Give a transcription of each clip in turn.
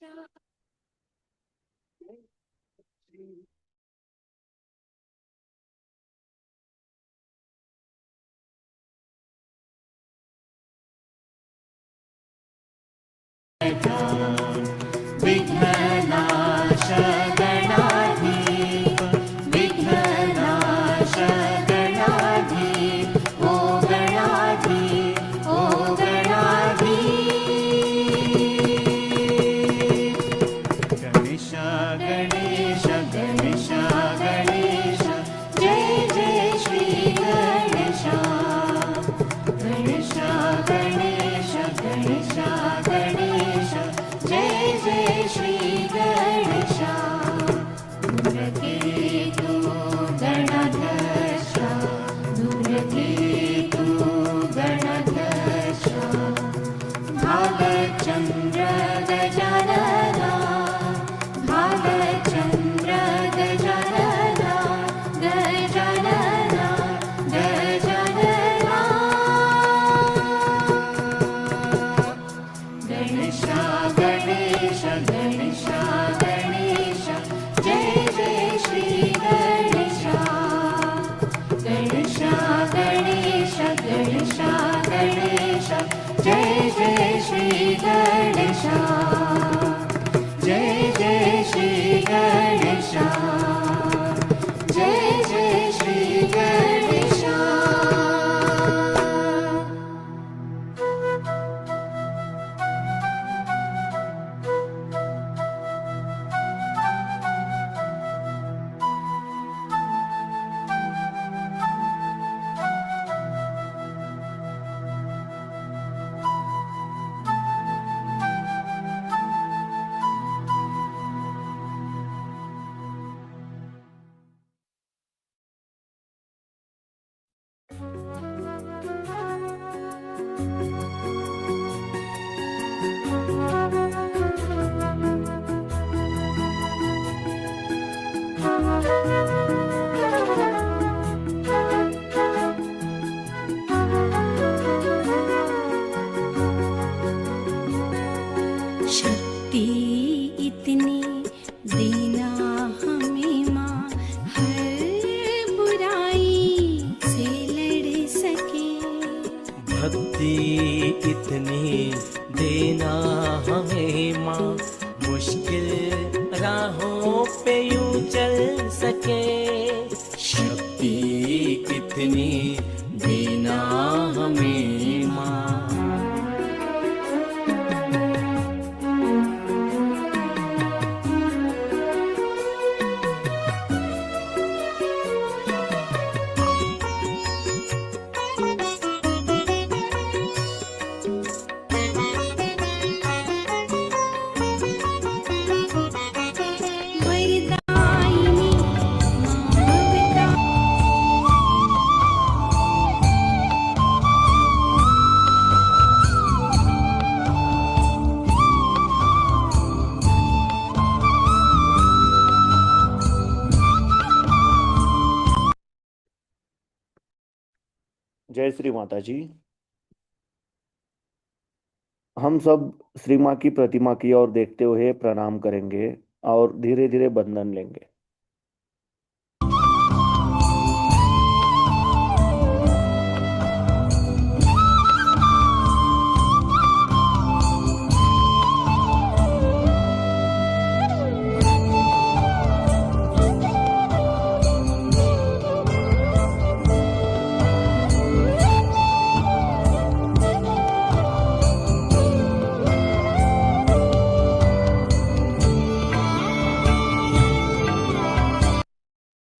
Go. भक्ति इतनी देना हमें माँ। मुश्किल राहों पे यूं चल सके। शक्ति इतनी देना हमें जय श्री माता जी हम सब श्री माँ की प्रतिमा की ओर देखते हुए प्रणाम करेंगे और धीरे धीरे बंधन लेंगे।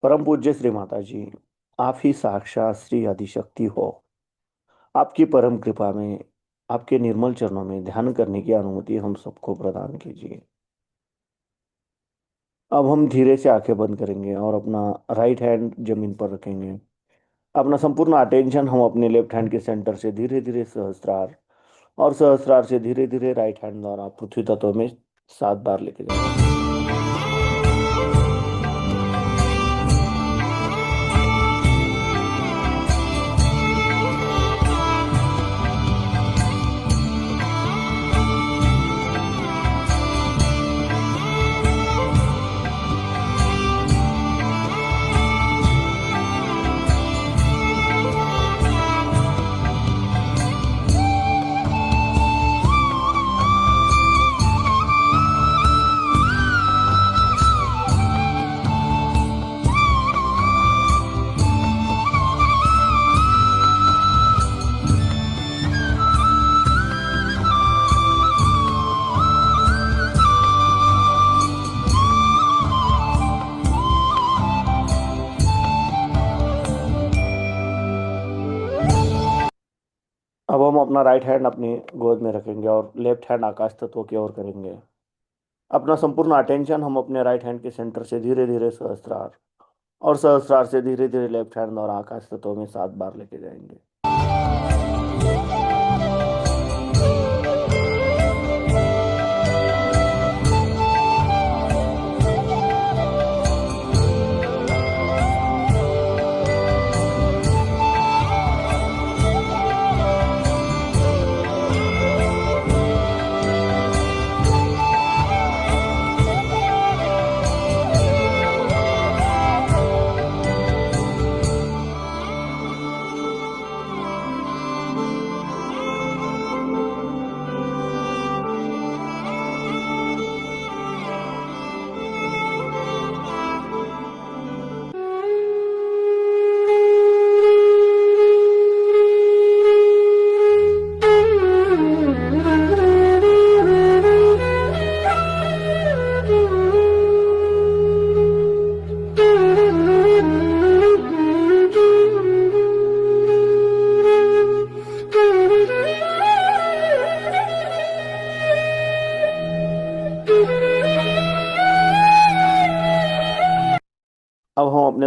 परम पूज्य श्री माता जी आप ही साक्षात श्री आदिशक्ति हो। आपकी परम कृपा में, आपके निर्मल चरणों में ध्यान करने की अनुमति हम सबको प्रदान कीजिए। अब हम धीरे से आँखें बंद करेंगे और अपना राइट हैंड ज़मीन पर रखेंगे। अपना संपूर्ण अटेंशन हम अपने लेफ़्ट हैंड के सेंटर से धीरे धीरे सहस्त्रार और सहस्त्रार से धीरे धीरे राइट हैंड द्वारा पृथ्वी तत्व में सात बार लेके जाएँगे। अपना राइट हैंड अपनी गोद में रखेंगे और लेफ़्ट हैंड आकाश तत्व की ओर करेंगे। अपना संपूर्ण अटेंशन हम अपने राइट हैंड के सेंटर से धीरे धीरे सहस्त्रार और सहस्त्रार से धीरे धीरे लेफ़्ट हैंड और आकाश तत्व में सात बार लेके जाएँगे।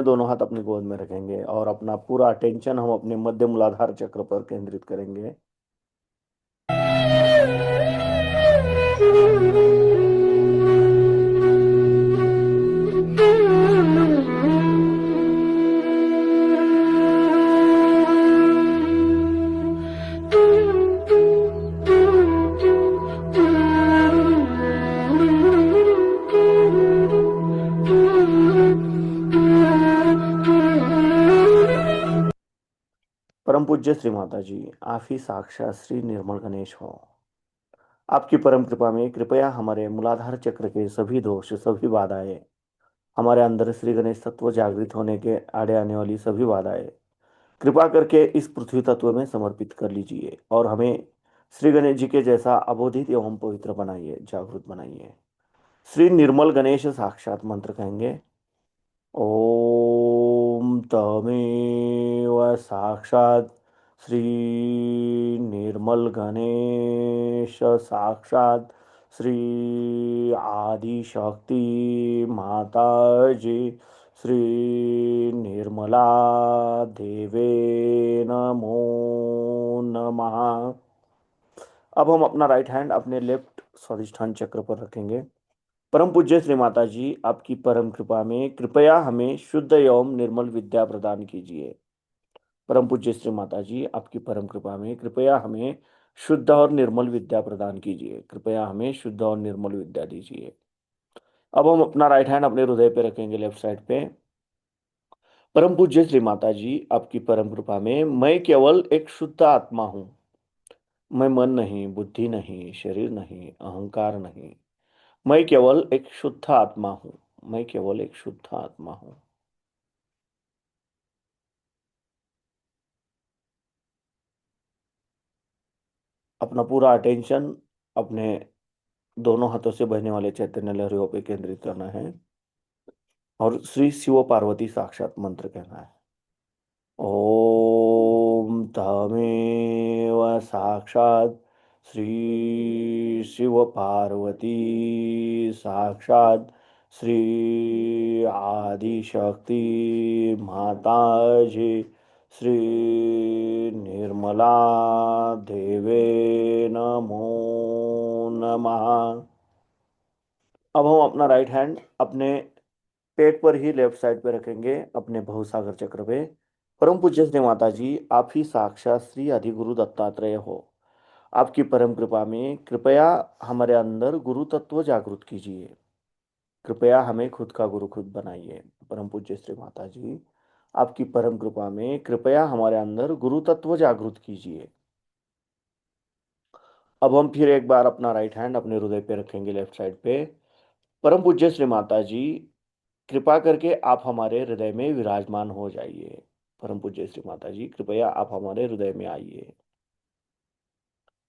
अपने दोनों हाथ अपनी गोद में रखेंगे और अपना पूरा अटेंशन हम अपने मध्य मूलाधार चक्र पर केंद्रित करेंगे। पूज्य श्री माता जी आप ही साक्षात श्री निर्मल गणेश हो। आपकी परम कृपा में कृपया हमारे मूलाधार चक्र के सभी दोष, सभी बाधाएँ, हमारे अंदर श्री गणेश तत्व जागृत होने के आड़े आने वाली सभी बाधाएँ, कृपा करके इस पृथ्वी तत्व में समर्पित कर लीजिए और हमें श्री गणेश जी के जैसा अबोधित एवं पवित्र बनाइए, जागृत बनाइए। श्री निर्मल गणेश साक्षात मंत्र कहेंगे ॐ तमेव साक्षात् श्री निर्मल गणेश साक्षात् श्री आदिशक्ति श्री निर्मला देवे नमो नमः। अब हम अपना राइट हैंड अपने लेफ़्ट स्वादिष्ठान चक्र पर रखेंगे। परम पूज्य श्री माता जी आपकी परम कृपा में कृपया हमें शुद्ध एवं निर्मल विद्या प्रदान कीजिए। परम पूज्य श्री माता जी आपकी परम कृपा में कृपया हमें शुद्ध और निर्मल विद्या प्रदान कीजिए। कृपया हमें शुद्ध और निर्मल विद्या दीजिए। अब हम अपना राइट हैंड अपने हृदय पे रखेंगे लेफ़्ट साइड पे। परम पूज्य श्री माता जी आपकी परम कृपा में मैं केवल एक शुद्ध आत्मा हूँ। मैं मन नहीं, बुद्धि नहीं, शरीर नहीं, अहंकार नहीं। मैं केवल एक शुद्ध आत्मा हूँ। मैं केवल एक शुद्ध आत्मा हूँ। अपना पूरा अटेंशन अपने दोनों हाथों से बहने वाले चैतन्य लहरियों पे केंद्रित करना है और श्री शिव पार्वती साक्षात मंत्र कहना है। ओम तमेव साक्षात श्री शिव पार्वती साक्षात श्री आदिशक्ति माताजी श्री निर्मला देवे नमो नमः। अब हम अपना राइट हैंड अपने पेट पर ही लेफ़्ट साइड पे रखेंगे, अपने भवसागर चक्र पे। परम पूज्य श्री माता जी, आप ही साक्षात श्री अधिगुरु दत्तात्रेय हो। आपकी परम कृपा में कृपया हमारे अंदर गुरु तत्व जागृत कीजिए। कृपया हमें खुद का गुरु खुद बनाइए। परम पूज्य श्री माता जी आपकी परम कृपा में कृपया हमारे अंदर गुरु तत्व जागृत कीजिए। अब हम फिर एक बार अपना राइट हैंड अपने हृदय पे रखेंगे लेफ़्ट साइड पे। परम पूज्य श्री माता जी, कृपा करके आप हमारे हृदय में विराजमान हो जाइए। परम पूज्य श्री माता जी, कृपया आप हमारे हृदय में आइए।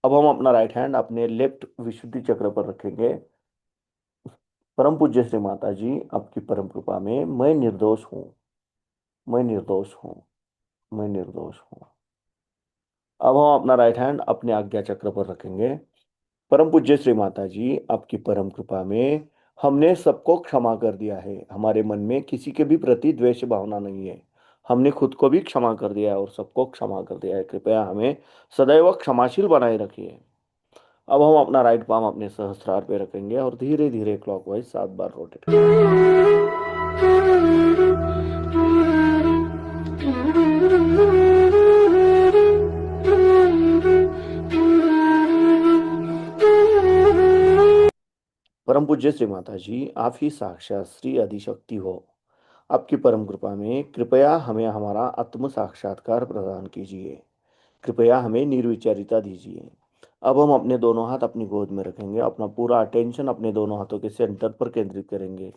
अब हम अपना राइट हैंड अपने लेफ़्ट विशुद्धि चक्र पर रखेंगे। परम पूज्य श्री माता जी, आपकी परम कृपा में मैं निर्दोष हूँ। मैं निर्दोष हूँ मैं निर्दोष हूँ। अब हम अपना राइट हैंड अपने आज्ञा चक्र पर रखेंगे। परम पूज्य श्री माता जी, आपकी परम कृपा में हमने सबको क्षमा कर दिया है। हमारे मन में किसी के भी प्रति द्वेष भावना नहीं है। हमने खुद को भी क्षमा कर दिया है और सबको क्षमा कर दिया है। कृपया हमें सदैव क्षमाशील बनाए रखिए। अब हम अपना राइट पाम अपने सहस्त्रार पे रखेंगे और धीरे धीरे क्लॉकवाइज सात बार रोटेट परम पूज्य श्री माता जी आप ही साक्षात श्री आदिशक्ति हो। आपकी परम कृपा में कृपया हमें हमारा आत्म साक्षात्कार प्रदान कीजिए। कृपया हमें निर्विचारिता दीजिए। अब हम अपने दोनों हाथ अपनी गोद में रखेंगे अपना पूरा अटेंशन अपने दोनों हाथों के सेंटर पर केंद्रित करेंगे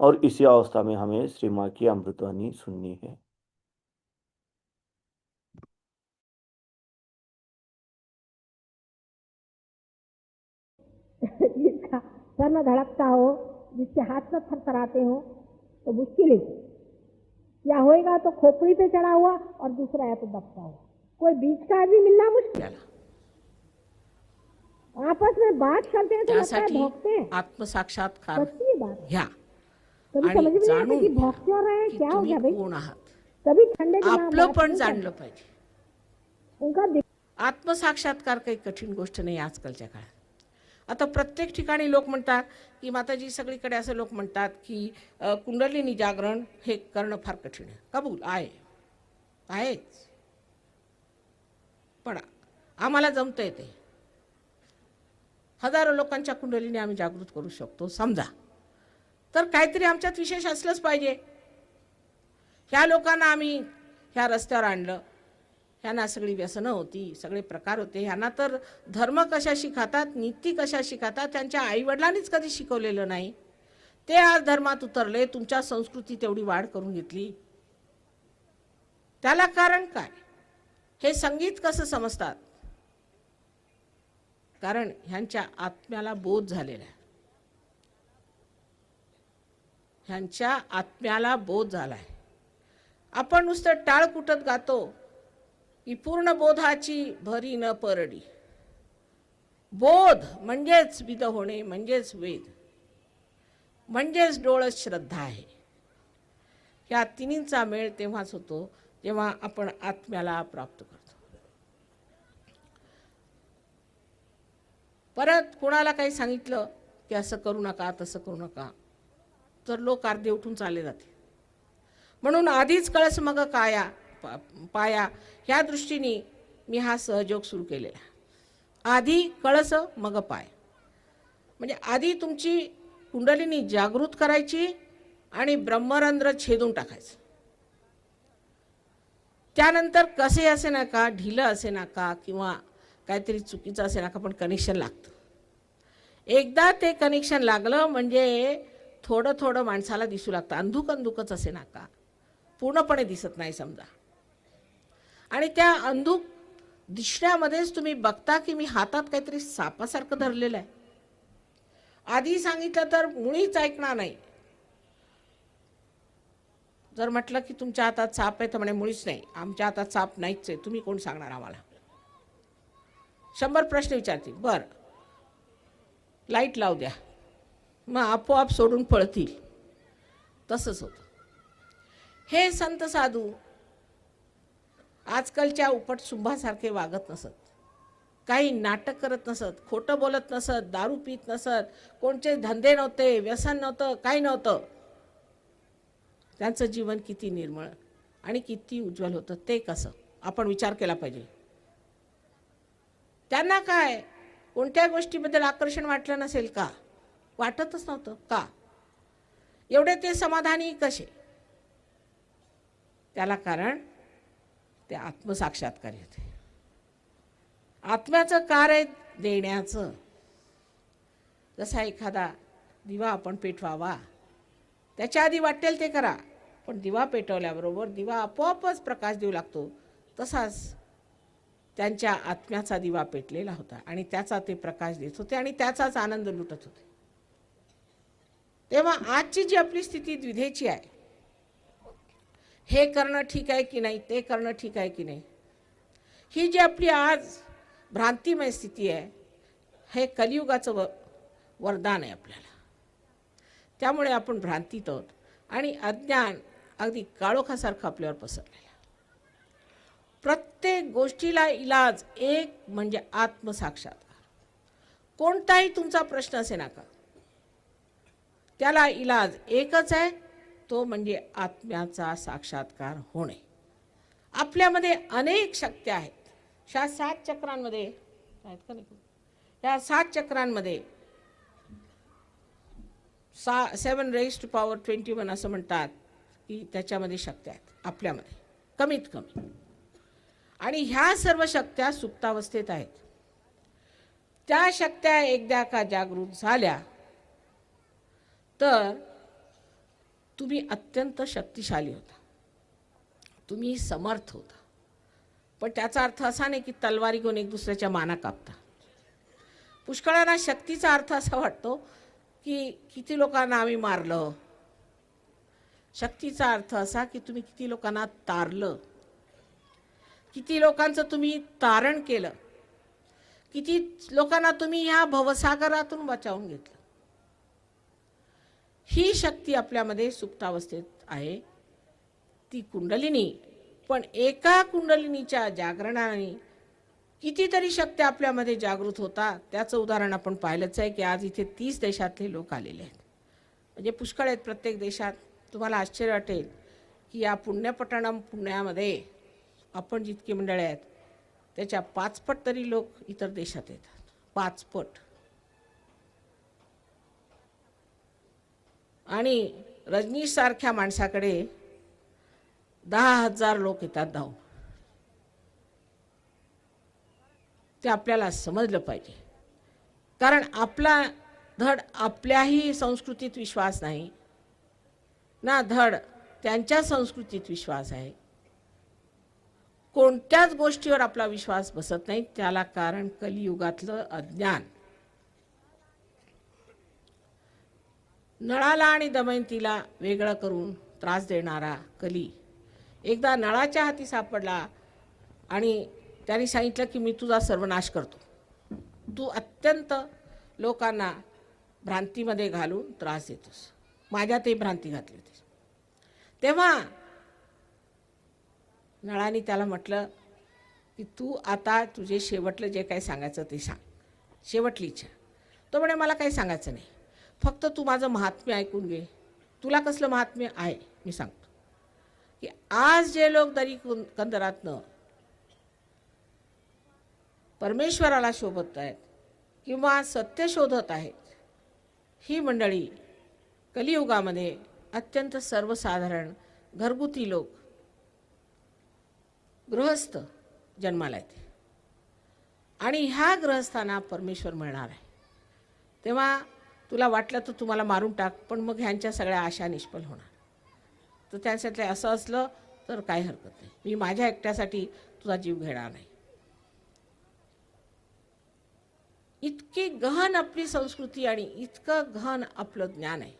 और इसी अवस्था में हमें श्री माँ की अमृतवाणी सुननी है। सर में धड़कता हो जिसके हाथ में थरथराते हो तो मुश्किल है। या होएगा तो खोपड़ी पे चढ़ा हुआ और दूसरा है तो दबता हुआ कोई बीच का आदमी मिलना मुश्किल? आपस में बात करते हैं तो लगता है भौंकते हैं। आत्मसाक्षात्कार। सच्ची बात है। आणि समझ में नहीं आता जाणून कि क्यों रहे हैं क्या हो गया भाई? कोण आहात? ठंडे दिमाग आपलं बात पण जाणलं. पाहिजे। उनका आत्मसाक्षात्कार काही कठीण गोष्ट नाही आजकालच्या काळात. आता प्रत्येक ठिकाणी लोक म्हणतात की माताजी सगळीकडे असं लोक म्हणतात की कुंडलिनी जागरण हे करणं फार कठीण आहे. कबूल? आहे. आहेच. पण आम्हाला जमतं ते. हजारो लोकांच्या कुंडलीने आम्ही जागृत करू शकतो. समजा. तर काहीतरी आमच्यात विशेष असलंच पाहिजे. ह्या लोकांना आम्ही ह्या रस्त्यावर आणलं. ह्यांना सगळी व्यसनं होती सगळे प्रकार होते. ह्यांना तर धर्म कशा शिकातात नीती कशा शिकातात त्यांच्या आईवडिलांनीच कधी शिकवलेलं नाही. ते आज धर्मात उतरले तुमच्या संस्कृती तेवढी वाढ करून घेतली. त्याला कारण काय? हे संगीत कसं समजतात? कारण ह्यांच्या आत्म्याला बोध झालेला आहे. ह्यांच्या आत्म्याला बोध झाला आहे आपण नुसतं टाळ कुटत गातो की पूर्ण बोधाची भरी न परडी. बोध म्हणजेच विद होणे म्हणजेच वेद म्हणजेच डोळस श्रद्धा आहे. या तिन्हींचा मेळ तेव्हाच होतो जेव्हा आपण आत्म्याला प्राप्त करतो. परत कोणाला काही सांगितलं की असं करू नका तसं करू नका तर लोक अर्धे उठून चालले जाते. म्हणून आधीच कळस मग काया पा- पाया. ह्या दृष्टीने मी हा सहयोग सुरू केलेला. आधी कळस मग पाय. म्हणजे आधी तुमची कुंडलिनी जागृत करायची आणि ब्रह्मरंध्र छेदून टाकायचं. त्यानंतर कसे असे ना का ढिलं असे ना का किंवा काहीतरी चुकीचं असे ना का पण कनेक्शन लागतं. एकदा ते कनेक्शन लागलं म्हणजे थोडं थोडं माणसाला दिसू लागतं. अंधुक अंधुकच असे नाका. पूर्णपणे दिसत नाही समजा. आणि त्या अंधुक दिसण्यामध्येच तुम्ही बघता की मी हातात काहीतरी सापासारखं धरलेलं आहे. आधी सांगितलं तर मुळीच ऐकणार नाही. जर म्हटलं की तुमच्या हातात साप आहे तर म्हणे मुळीच नाही. आमच्या हातात साप नाहीच आहे. तुम्ही कोण सांगणार आम्हाला? शंभर प्रश्न विचारतील. बरं. लाइट लावू द्या. मग आपोआप सोडून पळतील. तसंच होतं. हे संत साधू आजकालच्या उपट सुंभासारखे वागत नसत. काही नाटक करत नसत खोटं बोलत नसत दारू पित नसत कोणते धंदे नव्हते व्यसन नव्हतं काही नव्हतं. त्यांचं जीवन किती निर्मळ आणि किती उज्ज्वल होतं ते कसं? आपण विचार केला पाहिजे. त्यांना काय? कोणत्या गोष्टीबद्दल आकर्षण वाटलं नसेल का? वाटतच नव्हतं. का? एवढे ते समाधानी कसे? त्याला कारण ते आत्मसाक्षात्कारी होते आत्म्याचं कार्य देण्याचं. जसा एखादा दिवा आपण पेटवावा त्याच्या आधी वाटेल ते करा पण दिवा पेटवल्याबरोबर दिवा आपोआपच प्रकाश देऊ लागतो तसाच त्यांच्या आत्म्याचा दिवा पेटलेला होता आणि त्याचा ते प्रकाश देत होते आणि त्याचाच आनंद लुटत होते. तेव्हा आजची जी आपली स्थिती द्विधेची आहे हे करणं ठीक आहे की नाही ते करणं ठीक आहे की नाही? ही जी आपली आज भ्रांतिमय स्थिती आहे हे कलियुगाचं व वरदान आहे आपल्याला. त्यामुळे आपण भ्रांतीत आहोत आणि अज्ञान अगदी काळोखासारखं आपल्यावर पसरलेलं आहे. प्रत्येक गोष्टीला इलाज एक म्हणजे आत्मसाक्षात्कार. कोणताही तुमचा प्रश्न असे नका. त्याला इलाज एकच आहे तो म्हणजे आत्म्याचा साक्षात्कार होणे. आपल्यामध्ये अनेक शक्ती आहेत. ह्या सात चक्रांमध्ये आहेत का नाही? या सात चक्रांमध्ये सा seven raise to power twenty one असं म्हणतात की त्याच्यामध्ये शक्त्या आहेत आपल्यामध्ये कमीत कमी. आणि ह्या सर्व शक्त्या सुप्तावस्थेत आहेत. त्या शक्त्या एकदा का जागृत झाल्या तर तुम्ही अत्यंत शक्तिशाली होता. तुम्ही समर्थ होता. पण त्याचा अर्थ असा नाही की तलवारी घेऊन एक दुसऱ्याच्या माना कापता. पुष्कळांना शक्तीचा अर्थ असा वाटतो की किती लोकांना आम्ही मारलं. शक्तीचा अर्थ असा की तुम्ही किती लोकांना तारलं. किती लोकांचं तुम्ही तारण केलं. किती लोकांना तुम्ही ह्या भवसागरातून बचावून घेतलं. ही शक्ती आपल्यामध्ये सुप्तावस्थेत आहे. ती कुंडलिनी पण एका कुंडलिनीच्या जागरणाने कितीतरी शक्ती आपल्यामध्ये जागृत होता. त्याचं उदाहरण आपण पाहिलंच आहे की आज इथे तीस देशातले लोक आलेले आहेत. म्हणजे पुष्कळ आहेत प्रत्येक देशात. तुम्हाला आश्चर्य वाटेल की या पुण्यपटणम पुण्यामध्ये आपण जितकी मंडळे आहेत त्याच्या पाचपट तरी लोक इतर देशात येतात. पाचपट. आणि रजनीशसारख्या माणसाकडे दहा हजार लोक येतात धावून ते आपल्याला समजलं पाहिजे. कारण आपला धड आपल्याही संस्कृतीत विश्वास नाही. ना धड त्यांच्या संस्कृतीत विश्वास आहे. कोणत्याच गोष्टीवर आपला विश्वास बसत नाही. त्याला कारण कलियुगातलं अज्ञान. नळाला आणि दमयंतीला वेगळं करून त्रास देणारा कली. एकदा नळाच्या हाती सापडला आणि त्याने सांगितलं की मी तुझा सर्वनाश करतो. तू अत्यंत लोकांना भ्रांतीमध्ये घालून त्रास देतोस. माझ्यातही भ्रांती घातली होती. तेव्हा नळाने त्याला म्हटलं की तू आता तुझे शेवटलं जे काही सांगायचं ते सांग. शेवटली इच्छा तो म्हणे मला काही सांगायचं नाही. फक्त तू माझं महात्म्य ऐकून घे. तुला कसलं महात्म्य आहे? मी सांगतो. की आज जे लोक दरी कंदरातनं परमेश्वराला शोधत आहेत किंवा सत्य शोधत आहेत ही मंडळी कलियुगामध्ये अत्यंत सर्वसाधारण घरगुती लोक गृहस्थ जन्माला येते. आणि ह्या गृहस्थांना परमेश्वर मिळणार आहे. तेव्हा तुला वाटलं तर तुम्हाला मारून टाक पण मग ह्यांच्या सगळ्या आशा निष्फल होणार. तर त्यासाठी असं असलं तर काय हरकत नाही. मी माझ्या एकट्यासाठी तुझा जीव घेणार नाही. इतकी गहन आपली संस्कृती आणि इतकं गहन आपलं ज्ञान आहे.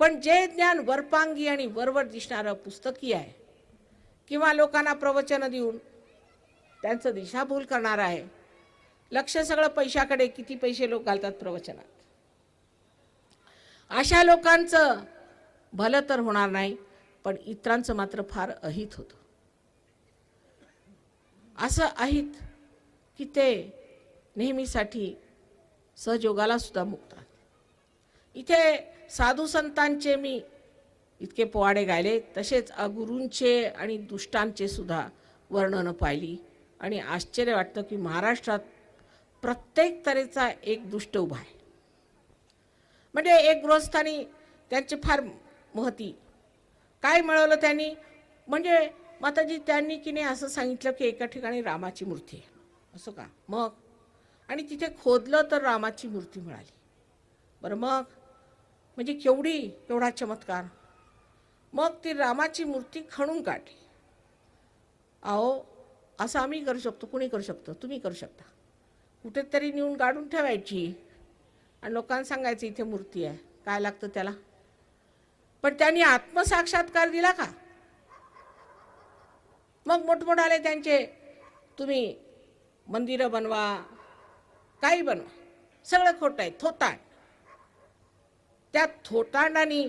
पण जे ज्ञान वरपांगी आणि वरवर दिसणारं पुस्तकी आहे किंवा लोकांना प्रवचनं देऊन त्यांचं दिशाभूल करणार आहे लक्ष सगळं पैशाकडे किती पैसे लोक घालतात प्रवचनात. अशा लोकांचं भलं तर होणार नाही पण इतरांचं मात्र फार अहित होतं. असं अहित की ते नेहमीसाठी सहयोगाला सुद्धा मुक्तात. इथे साधू संतांचे मी इतके पोवाडे गायले तसेच अगुरूंचे आणि दुष्टांचे सुद्धा वर्णनं पाहिली. आणि आश्चर्य वाटतं की महाराष्ट्रात प्रत्येक तऱ्हेचा एक दुष्ट उभा आहे. म्हणजे एक गृहस्थानी त्यांची फार महती. काय मिळवलं त्यांनी? म्हणजे माताजी त्यांनी की नाही असं सांगितलं की एका ठिकाणी रामाची मूर्ती आहे. असं का? मग? आणि तिथे खोदलं तर रामाची मूर्ती मिळाली. बरं मग? म्हणजे केवढी? केवढा चमत्कार. मग ती रामाची मूर्ती खणून काढली. अहो असं आम्ही करू शकतो कुणी करू शकतो? तुम्ही करू शकता. कुठेतरी नेऊन काढून ठेवायची. आणि लोकांना सांगायचं इथे मूर्ती आहे. काय लागतं त्याला? पण त्यांनी आत्मसाक्षात्कार दिला का? मग मोठमोठाले त्यांचे तुम्ही मंदिरं बनवा काही बनवा सगळं खोटं आहे थोतांड. त्या थोतांडाने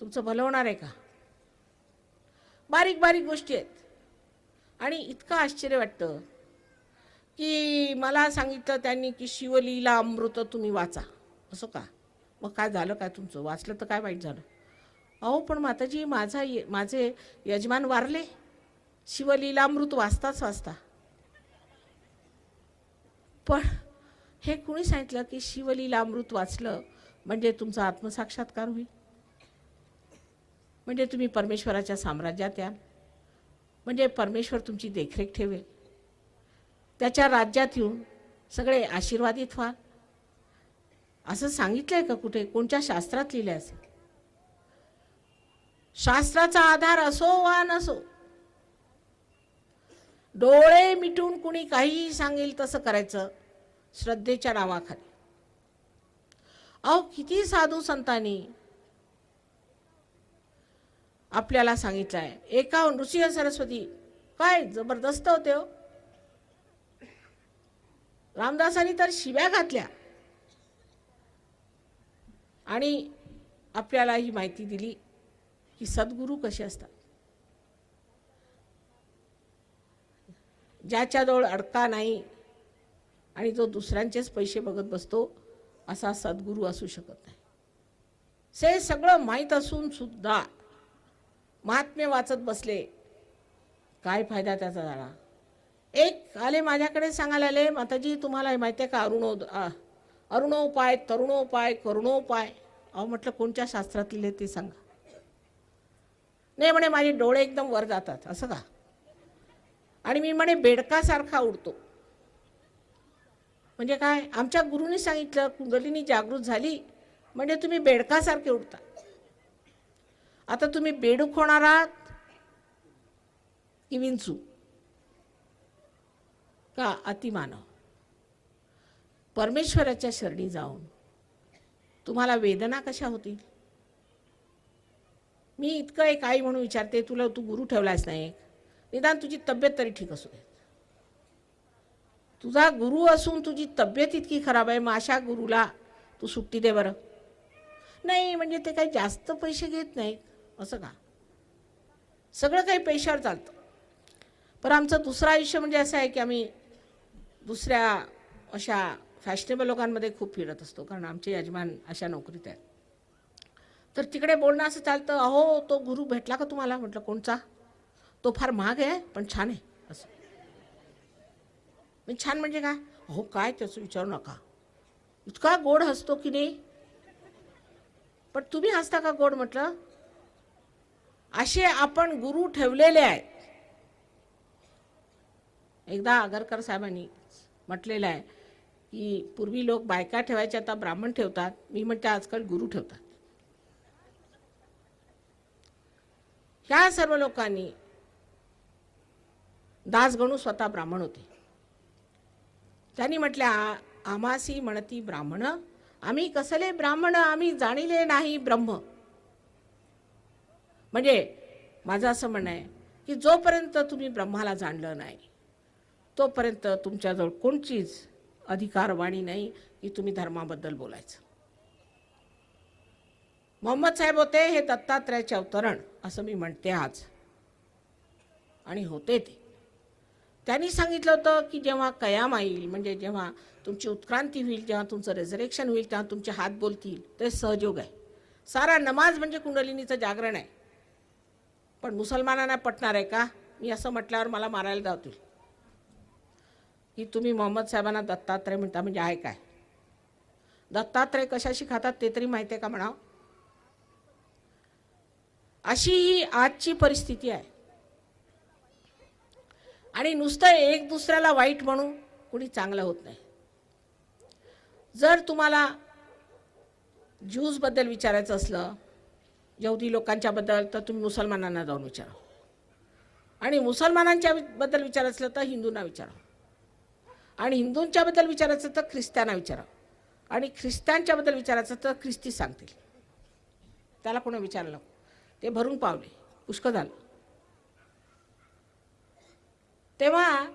तुमचं भलं होणार आहे का? बारीक बारीक गोष्टी आहेत. आणि इतकं आश्चर्य वाटतं. की मला सांगितलं त्यांनी की शिवलीला अमृत तुम्ही वाचा. असं का? मग काय झालं काय तुमचं? वाचलं तर काय वाईट झालं? अहो पण माताजी माझा ये माझे यजमान वारले. शिवलीला अमृत वाचताच वाचता. पण हे कुणी सांगितलं की शिवलीला अमृत वाचलं म्हणजे तुमचा आत्मसाक्षात्कार होईल? म्हणजे तुम्ही परमेश्वराच्या साम्राज्यात याल? म्हणजे परमेश्वर तुमची देखरेख ठेवेल? त्याच्या राज्यात येऊन सगळे आशीर्वादित व्हाल असं सांगितलंय का कुठे? कोणत्या शास्त्रात लिहिले असेल शास्त्राचा आधार असो वा नसो डोळे मिटून कुणी काहीही सांगेल तसं करायचं श्रद्धेच्या नावाखाली. अहो किती साधू संतांनी आपल्याला सांगितलं आहे एका नृसिंह सरस्वती काय जबरदस्त होते हो. रामदासांनी तर शिव्या घातल्या. आणि आपल्याला ही माहिती दिली की सद्गुरू कसे असतात. ज्याच्याजवळ अडका नाही आणि जो दुसऱ्यांचेच पैसे बघत बसतो असा सद्गुरू असू शकत नाही. से सगळं माहीत असून सुद्धा महात्म्य वाचत बसले काय फायदा त्याचा झाला? एक आले माझ्याकडे सांगायला आले माताजी तुम्हाला हे माहिती आहे का? अरुणो अरुणोपाय तरुणोपाय करुणोपाय अहो म्हटलं कोणत्या शास्त्रात लिहिले ते सांगा. नाही म्हणे माझे डोळे एकदम वर जातात. असं का? आणि मी म्हणे बेडकासारखा उडतो. म्हणजे काय? आमच्या गुरुनी सांगितलं कुंडलिनी जागृत झाली म्हणजे तुम्ही बेडकासारखे उडता. आता तुम्ही बेडूक होणार आहात की विंचू? का अतिमानव परमेश्वराच्या शरणी जाऊन तुम्हाला वेदना कशा होतील? मी इतकं एक आई म्हणून विचारते तुला तू गुरु ठेवलास नाही निदान तुझी तब्येत तरी ठीक असू दे. तुझा गुरु असून तुझी तब्येत इतकी खराब आहे मग अशा गुरुला तू सुट्टी दे बरं. नाही म्हणजे ते काही जास्त पैसे घेत नाही. असं का? सगळं काही पैशावर चालतं. पण आमचं दुसरं आयुष्य म्हणजे असं आहे की आम्ही दुसऱ्या अशा फॅशनेबल लोकांमध्ये खूप फिरत असतो कारण आमचे यजमान अशा नोकरीत आहेत. तर तिकडे बोलणं असं चालतं अहो तो गुरु भेटला का तुम्हाला? म्हटलं कोणचा? तो फार महाग आहे पण छान आहे. असं. मी छान म्हणजे काय? अहो काय त्याचं विचारू नका. इतका गोड हसतो की नाही. पण तुम्ही हसता का गोड? म्हटलं. असे आपण गुरु ठेवलेले आहेत. एकदा आगरकर साहेबांनी म्हटलेलं आहे की पूर्वी लोक बायका ठेवायच्या आता ब्राह्मण ठेवतात. मी म्हणते आजकाल गुरु ठेवतात. ह्या सर्व लोकांनी दास गणू स्वतः ब्राह्मण होते. त्यांनी म्हटल्या आमासी म्हणती ब्राह्मण. आम्ही कसले ब्राह्मण? आम्ही जाणिले नाही ब्रह्म. म्हणजे माझं असं म्हणणं आहे की जोपर्यंत तुम्ही ब्रह्माला जाणलं नाही तोपर्यंत तुमच्याजवळ कोणचीच अधिकारवाणी नाही की तुम्ही धर्माबद्दल बोलायचं. मोहम्मद साहेब होते हे दत्तात्रयाचे अवतरण असं मी म्हणते आज. आणि होते ते. त्यांनी सांगितलं होतं की जेव्हा कयाम येईल म्हणजे जेव्हा तुमची उत्क्रांती होईल जेव्हा तुमचं रेझरेक्शन होईल तेव्हा तुमचे हात बोलतील ते सहयोग आहे. सारा नमाज म्हणजे कुंडलिनीचं जागरण आहे. पण मुसलमानांना पटणार आहे का? मी असं म्हटल्यावर मला मारायला जातील की तुम्ही मोहम्मद साहेबांना दत्तात्रय म्हणता म्हणजे आहे काय? दत्तात्रय कशाशी खातात ते तरी माहिती आहे का म्हणाव? अशी ही आजची परिस्थिती आहे. आणि नुसतं एक दुसऱ्याला वाईट म्हणून कुणी चांगलं होत नाही. जर तुम्हाला ज्यूजबद्दल विचारायचं असलं यहुदी लोकांच्याबद्दल तर तुम्ही मुसलमानांना जाऊन विचारा. आणि मुसलमानांच्या बद्दल विचारायचं असलं तर हिंदूंना विचारा. आणि हिंदूंच्याबद्दल विचारायचं तर ख्रिस्त्यांना विचारा. आणि ख्रिस्त्यांच्याबद्दल विचारायचं तर ख्रिस्ती सांगतील. त्याला कोणी विचारलं नको. ते भरून पावले. पुष्कळ झालं. तेव्हा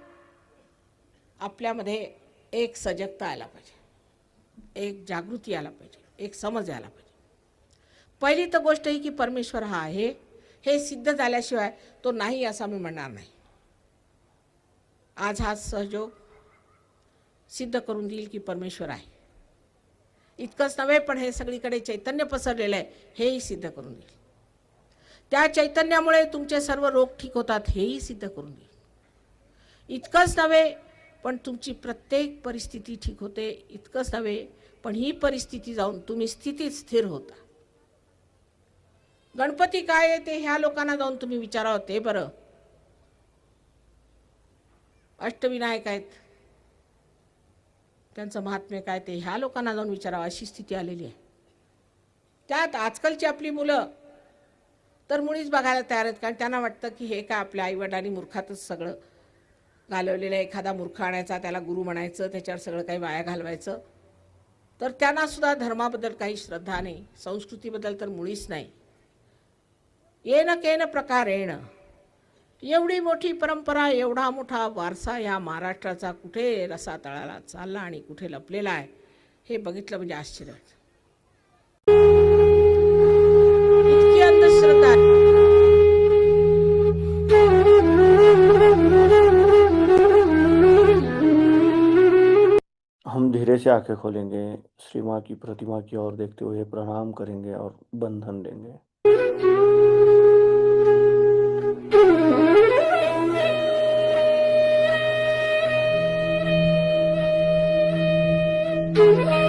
आपल्यामध्ये एक सजगता आला पाहिजे. एक जागृती आला पाहिजे. एक समज आला पाहिजे. पहिली तर गोष्ट ही की परमेश्वर हा आहे. हे सिद्ध झाल्याशिवाय तो नाही असं मी म्हणणार नाही. आज हा सहयोग सिद्ध करून देईल की परमेश्वर आहे. इतकंच नव्हे पण हे सगळीकडे चैतन्य पसरलेलं आहे हेही सिद्ध करून देईल. त्या चैतन्यामुळे तुमचे सर्व रोग ठीक होतात हेही सिद्ध करून देईल. इतकंच नव्हे पण तुमची प्रत्येक परिस्थिती ठीक होते इतकंच नव्हे पण ही परिस्थिती जाऊन तुम्ही स्थितीत स्थिर होता. गणपती काय आहे ते ह्या लोकांना जाऊन तुम्ही विचारावं ते बरं. अष्टविनायक आहेत त्यांचं महात्म्य काय ते ह्या लोकांना जाऊन विचारावं अशी स्थिती आलेली आहे. त्यात आजकालची आपली मुलं तर मुळीच बघायला तयार आहेत कारण त्यांना वाटतं की हे काय आपल्या आईवडिलांनी मूर्खातच सगळं घालवलेलं आहे. एखादा मूर्ख आणायचा त्याला गुरु म्हणायचं त्याच्यावर सगळं काही वाया घालवायचं. तर त्यांना सुद्धा धर्माबद्दल काही श्रद्धा नाही संस्कृतीबद्दल तर मुळीच नाही. येणं केन प्रकार येणं एवढी मोठी परंपरा, एवढा मोठा वारसा या महाराष्ट्राचा कुठे रसा तळाला चालला आणि कुठे लपलेला आहे, हे बघितलं म्हणजे आश्चर्य हम धीरे से आँखें खोलेंगे श्री माँ की प्रतिमा की ओर देखते हुए प्रणाम करेंगे और बंधन लेंगे Thank you.